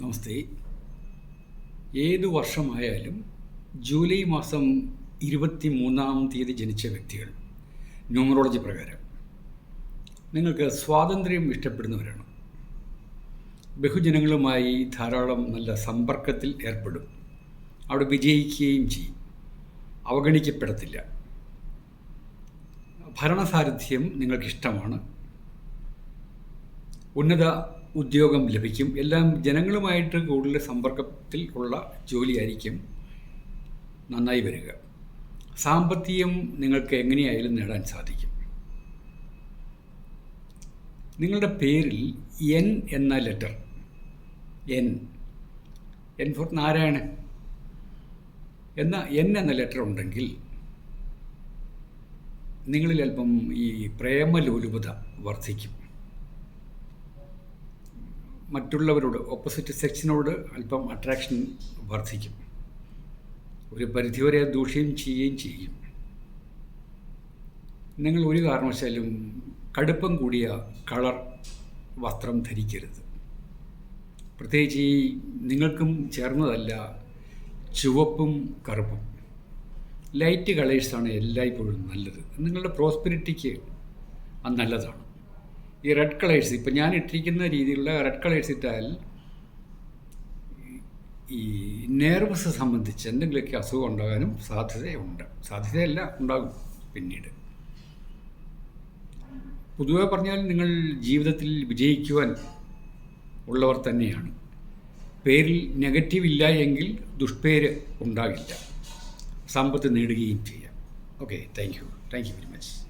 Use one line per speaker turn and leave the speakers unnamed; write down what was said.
നമസ്തേ. ഏത് വർഷമായാലും ജൂലൈ മാസം ഇരുപത്തി മൂന്നാം തീയതി ജനിച്ച വ്യക്തികൾ. ന്യൂമറോളജി പ്രകാരം. നിങ്ങൾക്ക് സ്വാതന്ത്ര്യം ഇഷ്ടപ്പെടുന്നവരാണ്. ബഹുജനങ്ങളുമായി ധാരാളം നല്ല സമ്പർക്കത്തിൽ ഏർപ്പെടും. അവിടെ വിജയിക്കുകയും ചെയ്യും. അവഗണിക്കപ്പെടത്തില്ല. ഭരണസാരഥ്യം നിങ്ങൾക്കിഷ്ടമാണ്. ഉന്നത ഉദ്യോഗം ലഭിക്കും. എല്ലാം ജനങ്ങളുമായിട്ട് കൂടുതൽ സമ്പർക്കത്തിൽ ഉള്ള ജോലിയായിരിക്കും നന്നായി വരിക. സാമ്പത്തികം നിങ്ങൾക്ക് എങ്ങനെയായാലും നേടാൻ സാധിക്കും. നിങ്ങളുടെ പേരിൽ എൻ എന്ന letter N N for Narayanan. എന്ന എൻ എന്ന ലെറ്റർ ഉണ്ടെങ്കിൽ നിങ്ങളിൽ അല്പം ഈ പ്രേമലോലുപത വർദ്ധിക്കും. മറ്റുള്ളവരോട് ഓപ്പോസിറ്റ് സെക്ഷനോട് അല്പം അട്രാക്ഷൻ വർദ്ധിക്കും. ഒരു പരിധിവരെ ദൂഷ്യം ചെയ്യുകയും ചെയ്യും. നിങ്ങൾ ഒരു കാരണവശാലും കടുപ്പം കൂടിയ കളർ വസ്ത്രം ധരിക്കരുത്. പ്രത്യേകിച്ച് ഈ നിങ്ങൾക്കും ചേർന്നതല്ല ചുവപ്പും കറുപ്പും. ലൈറ്റ് കളേഴ്സാണ് എല്ലായ്പ്പോഴും നല്ലത്. നിങ്ങളുടെ പ്രോസ്പെരിറ്റിക്ക് അത് നല്ലതാണ്. ഈ റെഡ് കളേഴ്സ് ഇപ്പം ഞാൻ ഇട്ടിരിക്കുന്ന രീതിയിലുള്ള റെഡ് കളേഴ്സ് ഇട്ടാൽ ഈ നെർവസ് സംബന്ധിച്ച് എന്തെങ്കിലുമൊക്കെ അസുഖം ഉണ്ടാകാനും സാധ്യതയുണ്ട്. സാധ്യതയല്ല ഉണ്ടാകും പിന്നീട്. പൊതുവെ പറഞ്ഞാൽ നിങ്ങൾ ജീവിതത്തിൽ വിജയിക്കുവാൻ ഉള്ളവർ തന്നെയാണ്. പേരിൽ നെഗറ്റീവ് ഇല്ല എങ്കിൽ ദുഷ്പേര് ഉണ്ടാകില്ല. സമ്പത്ത് നേടുകയും ചെയ്യാം. Okay thank you thank you very much